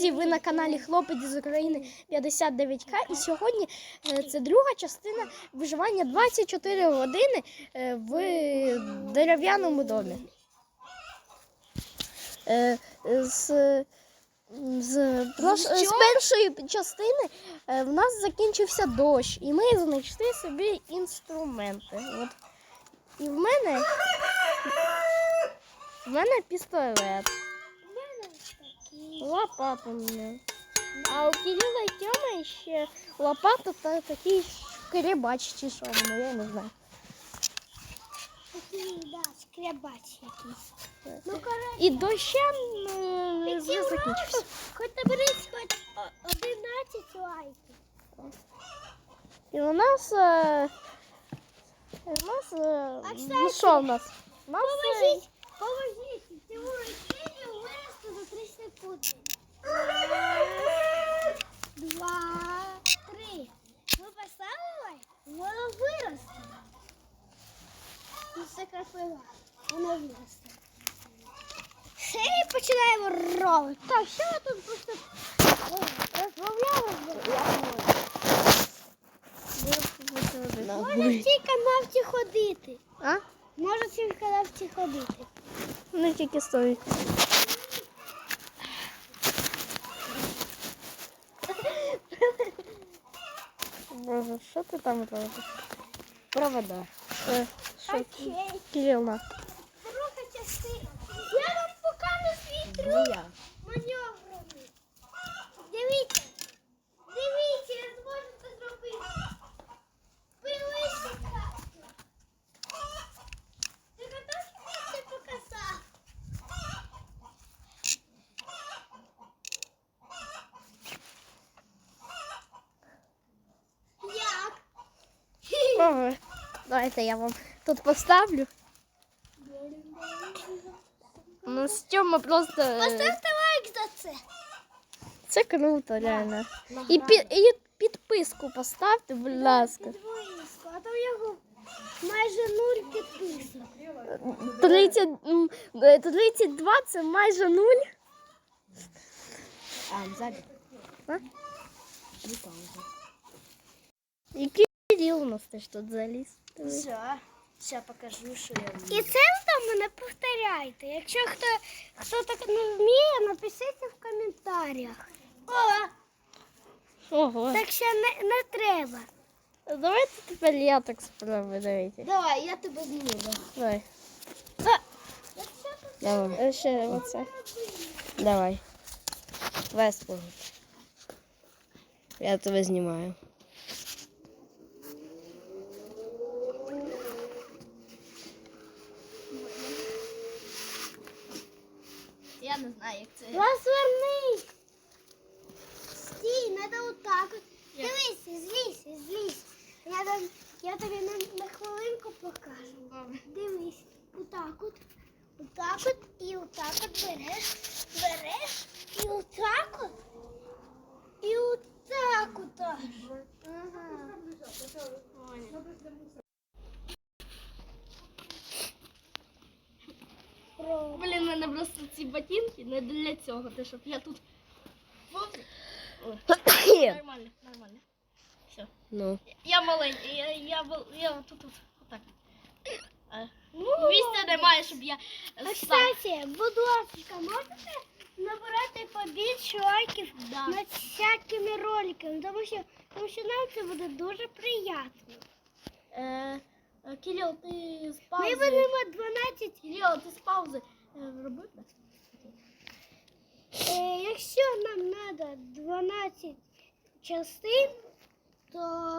Друзі, ви на каналі Хлопець з України 59К. І сьогодні е, це друга частина виживання 24 години е, в дерев'яному домі. Е, З, з, з першої частини в нас закінчився дощ, і ми знайшли собі інструменти. От. І в мене, в мене пістолет. Лопата у мене. А у Кирила і Тьоми ще лопата та такий скребач чи що воно, я не знаю. Такий, да, скребач якийсь. Ну, коротше, І дощем е, вже закінчився. хоч наберись хоч о- 11 лайків. І у нас. Е, у нас. Е, А, ну кстати, що у нас? У нас е, Поможіть, поможіть. Тимуру ходити. Не тільки стоїть. Боже, що ти там робиш? Провода. Е, Що? Окей. Кирил, на. Друга частина. Я вам покажу свій трюк Ого. Давайте я вам тут поставлю. Ну, з Тьома просто... е, Поставте лайк за це. Це круто, реально. І, пі- і підписку поставте, будь ласка. А в його майже нуль підписок. 30, м, е, 32 це майже нуль. А, сзади. А? Кирил у нас теж тут заліз. Все. Сейчас покажу, что я І це вдома не повторяйте. Якщо хто, хто так не вміє, напишіть в коментарях. О, Ого. так що не, не треба. Давайте тепер я так спробую, давайте. Давай, я тебе сниму. Давай. Давай. Е, Ще оце. Давай. Веспу. Я тебе знімаю. Знаю, як це. Розвернись. Стій, треба отак. от. Дивись, злізь, злізь. Я, я тобі на, на хвилинку покажу. Дивись, отак от. Отак от і отак от береш, береш і отак от. І отак от. аж. Ага. Про- Блін, в мене просто ці ботинки не для цього, те, щоб я тут. Нормально, нормально. Все. Ну. Я маленький, я, я, бу- я тут, тут отак. А, Місця немає, щоб я А, сам. кстати, будь ласка, можете набирати побільше лайків Да. над всякими роликами, тому що, тому що нам це буде дуже приємно. Е, е, Кирил, ти з Ми паузи. будемо 12. Кирил, ти з паузи е, робив? так? Е, якщо нам треба 12 частин, то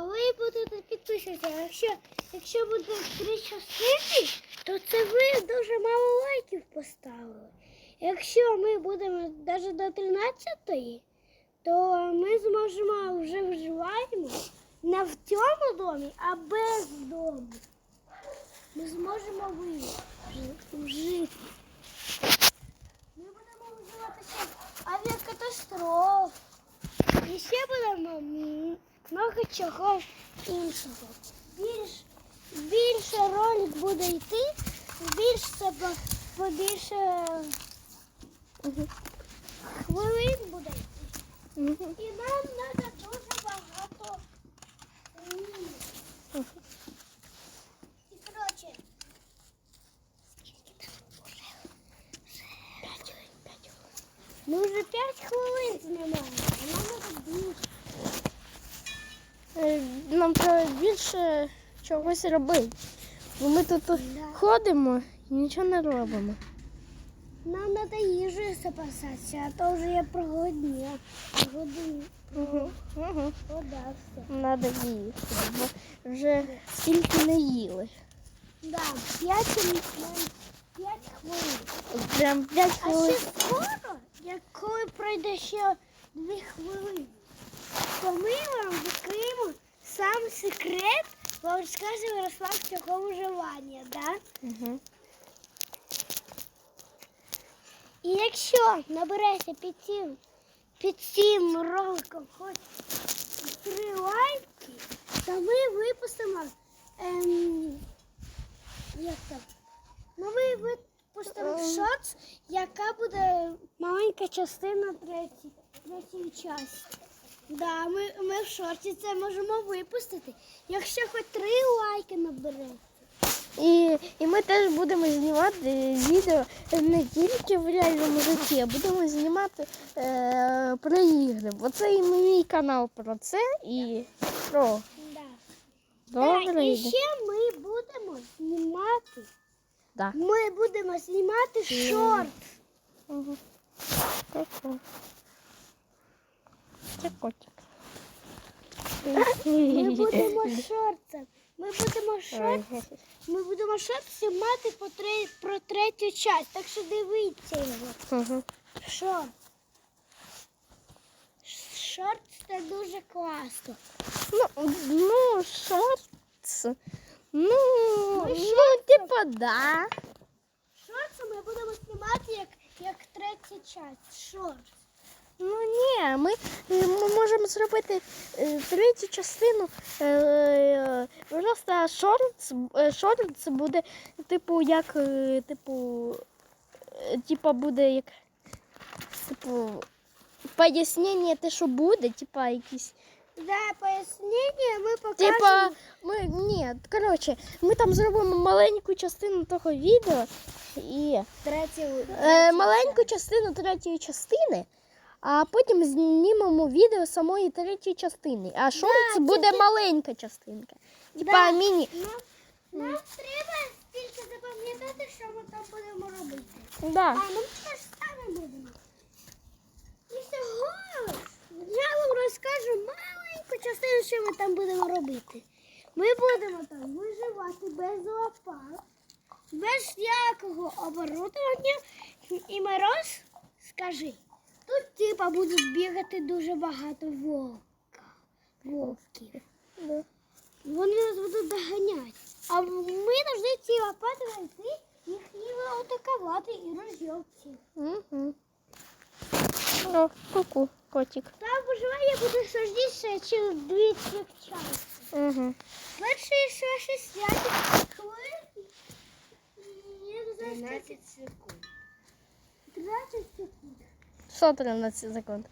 ви будете підписуватися. А Якщо, якщо буде 3 частини, то це ви дуже мало лайків поставили. Якщо ми будемо навіть до 13, то ми зможемо вже вживаємо не в цьому домі, а без дому. Ми зможемо вижити. вжити. Ми будемо вживати ще авіакатастроф. І ще будемо много чого іншого. Більш, більше ролик буде йти, більше по- побільше хвилин буде йти. І нам треба дуже багато. м, І коротше. Ми вже 5 хвилин знімаємо, а нам треба більше. Е, Нам треба більше чогось робити. Бо ми тут Да. ходимо і нічого не робимо. Нам треба їжею запасатися, а то вже я проголодніла. Годин Угу. Угу. Надо їсти, бо вже скільки не їли. Да, 5 5 хвилин. Прям 5 А хвилин. ще скоро, як коли пройде ще 2 хвилини, то ми вам відкриємо сам секрет, вам розкаже Ярослав цього виживання, да? Угу. І якщо набереться під цим, під цим роликом хоч три лайки, то ми випустимо. Ем, як там? Ну, ми випустимо Ем. шоц, яка буде маленька частина третій, третьої частини. Да, ми, ми в шорті це можемо випустити. Якщо хоч три лайки набереться. І, і ми теж будемо знімати відео не тільки в реальному житті, а будемо знімати е, про ігри. Бо це і мій канал про це і про Да. добре Так, і ще ми будемо знімати. Да. Ми будемо знімати шорт. Угу. Це котик. Ми будемо шорт. Ми будемо шорт. Ми будемо шорт знімати по три, про третю часть. Так що дивіться його. Угу. Шорт. Шорт це дуже класно. Ну, ну, шортс. Ну, Ну, ну, типа, да. Шорт ми будемо знімати як, як третя часть. Шорт. Ну ні, ми, е, ми можемо зробити е, третю частину. е, е, Просто шортс, е, шортс буде, типу, як, е, типу, е, типа буде як, типу, пояснення те, що буде, типа якісь. Да, пояснення ми покажемо. Типа, ми ні, коротше, ми там зробимо маленьку частину того відео і третю, е, маленьку частину третьої частини, а потім знімемо відео самої третьої частини. А шортс це буде маленька частинка. Типа Да. міні. Нам, нам треба тільки запам'ятати, що ми там будемо робити. Да. А ми теж саме будемо. І всього я вам розкажу маленьку частину, що ми там будемо робити. Ми будемо там виживати без лопат, без якого оборудовання. І Мороз, скажи, тут типа будуть бігати дуже багато вовка. Вовків. Вони нас будуть доганяти. А ми повинні ці лопати знайти, їх ніби атакувати і розйобці. Угу. О, ку-ку, котик. Там виживання буде сложніше, ніж дві цих. Угу. Перший ще 60 хвилин. Я не знаю, 13 секунд. 13 секунд. Що 13 секунд?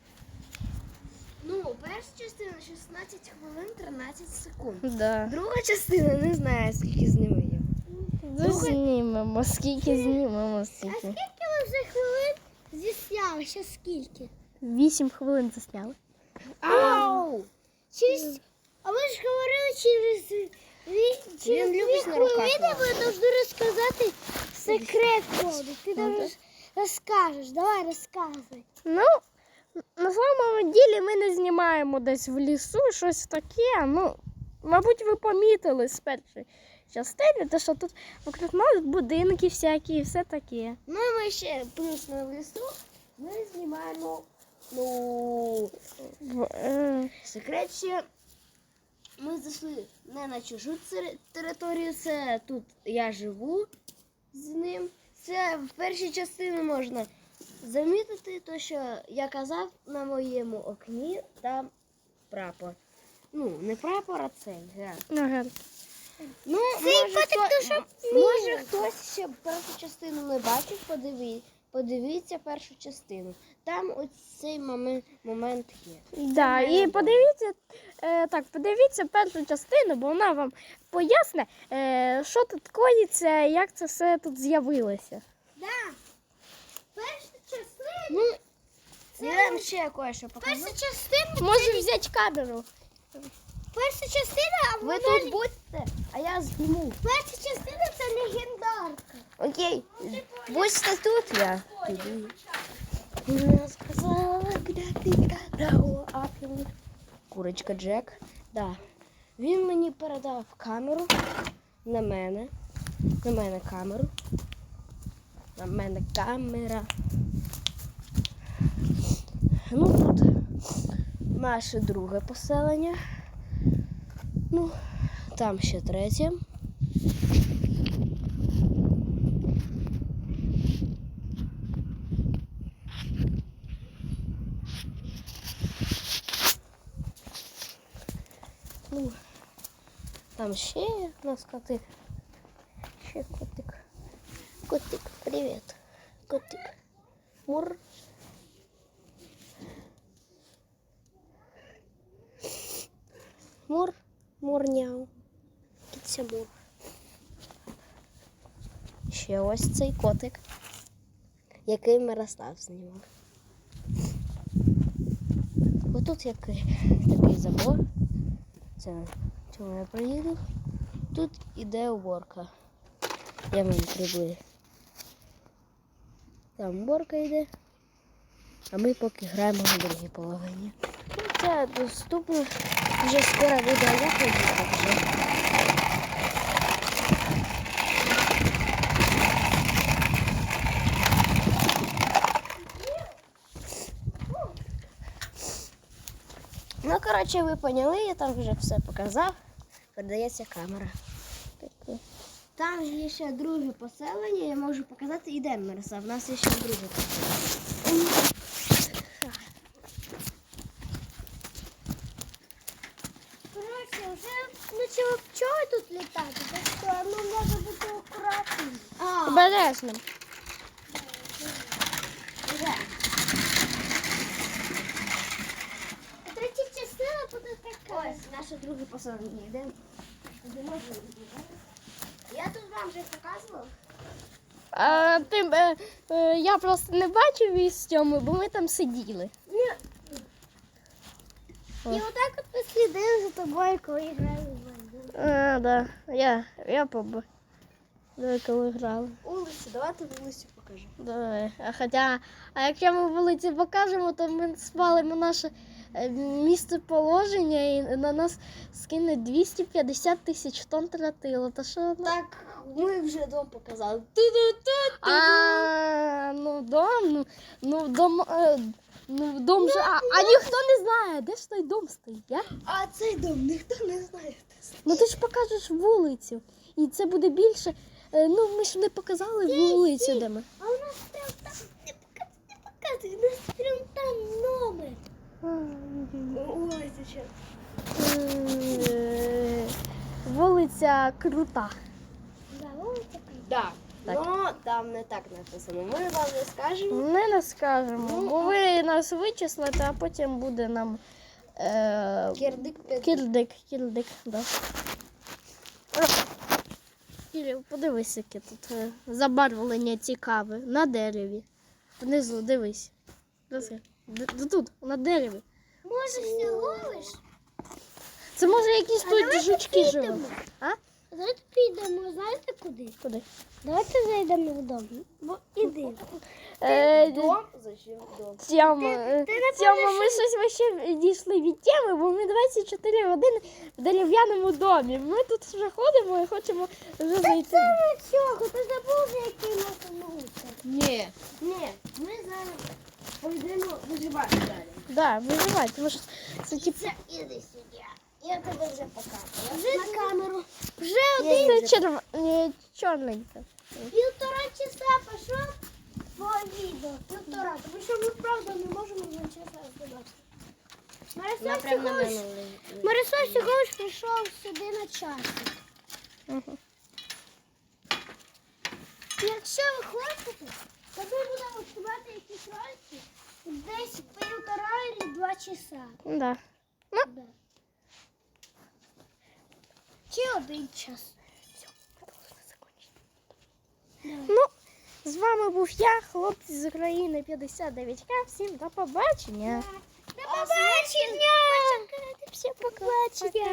Ну, перша частина 16 хвилин 13 секунд. Да. Друга частина не знаю, скільки знімає. Знімемо, скільки знімемо, А скільки. скільки ви вже хвилин зісняли? Ще скільки? 8 хвилин засняли. Ау! Через... А ви ж говорили через дві, через дві хвилини ви повинні розказати секрет коду. Ти Ну, розкажеш. Давай розказуй. Ну, на самому ділі ми не знімаємо десь в лісу, щось таке. Ну, мабуть, ви помітили з першої частини, те, що тут вокруг нас будинки всякі і все таке. Ну, ми ще плюс на лісу. Ми знімаємо. Ну, е, секрет ще. Ми зайшли не на чужу територію, це тут я живу з ним. Це в першій частині можна замітити, то що я казав на моєму окні там прапор. Ну, не прапор, а цей. га. ага. Ну, Цей може, котик хто- дуже може хтось ще першу частину не бачив, подиві, подивіться першу частину. Там ось цей момент, момент є. Да, і подивіться, е, так, подивіться першу частину, бо вона вам поясне, е, що тут коїться, як це все тут з'явилося. Да. Перша частина. Ну, я вам ще кое-що покажу. Перша частина. Можеш взяти камеру. Перша частина, а Ви тут будьте, а я зніму. перша частина це легендарка. Окей, будьте тут, я. Я сказала, де ти дорогу, а Курочка Джек. Да. Він мені передав камеру на мене. На мене камеру. На мене камера. Ну тут наше друге поселення. Ну, там ще третє. Ну, там ще у нас котик. Ще котик. Котик, привіт. Котик. Мур. Мур. Мурняу. Кіця мур. Ще ось цей котик, який Мирослав знімав. Отут який такий забор. Це чому я приїду. Тут іде уборка. Я вам прибули. Там уборка йде. А ми поки граємо на другій половині. Ну, Це доступно. Вже скоро буде виходить, Ну, коротше, ви поняли, я там вже все показав. Передається камера. Там є ще друге поселення, я можу показати, ідемо, Мирослав. У нас є ще друге поселення. Коротше, вже почала пчоли тут літати, так що ну, може бути акуратним. А, Обережно. вже. А третя частина буде така. Йдемо друге. Я тут вам вже показував. А, ти, е, е, я просто не бачив із цьому, бо ми там сиділи. Ні. І отак от ми слідили за тобою, коли грали в війну. А, да. Я, я побачив. Давай, коли грали. Вулицю, давайте вулицю покажу. Давай. А хоча, а якщо ми вулиці покажемо, то ми спалимо наше е, місцеположення і на нас скине 250 тисяч тонн тротилу. Та що? ну? Так, ми вже дом показали. Ту-ду-ту. А, ну дом, ну, ну дом, е, ну дом же, а, а ніхто не знає, де ж той дом стоїть, а? А цей дом ніхто не знає. Ну ти ж покажеш вулицю, і це буде більше. Е, Ну, ми ж не показали вулицю, де ми. А у нас прям там, не показуй, не показуй, у нас прям там номер. Ой, це що? Е, Вулиця крута. Да, вулиця прям. Да. Так. Ну, там не так написано. Ми вам не скажемо. Ми не скажемо, бо ви нас вичислите, а потім буде нам е, Кирдик п'ять. кірдик, кірдик, да. Кирил, подивись, яке тут е, забарвлення цікаве на дереві. Внизу дивись. Дивись. Д- д- Тут, на дереві. Може, все ловиш? Це може якісь тут давайте жучки підемо. живуть. А? Давайте підемо, знаєте куди? Куди? Давайте зайдемо вдома. Бо іди. Е, Дом? Зачем дом? Тьома, е, ти не Тьома, ми щось вообще дійшли від теми, бо ми 24 години в дерев'яному домі. Ми тут вже ходимо і хочемо вже зайти. Це чого? Ти забув, який нас вулиця? Ні. Ні. Ми зараз пойдемо виживати далі. Да, виживайте, тому що це типу. Це іди сюди. Я тебе вже показувала. Вже на камеру. Вже Я один черв... чорненька. півтора часа пішов по відео. Півтора. Тому що ми правда не можемо за часа. Марисов всього ж прийшов сюди на час. Угу. Якщо ви хочете, то ми будемо співати якісь ролики десь півтора або два часа. Да. Да. Чи один час. Ну, з вами був я, хлопець з України 59К. Всім до побачення. До побачення! Всім побачення.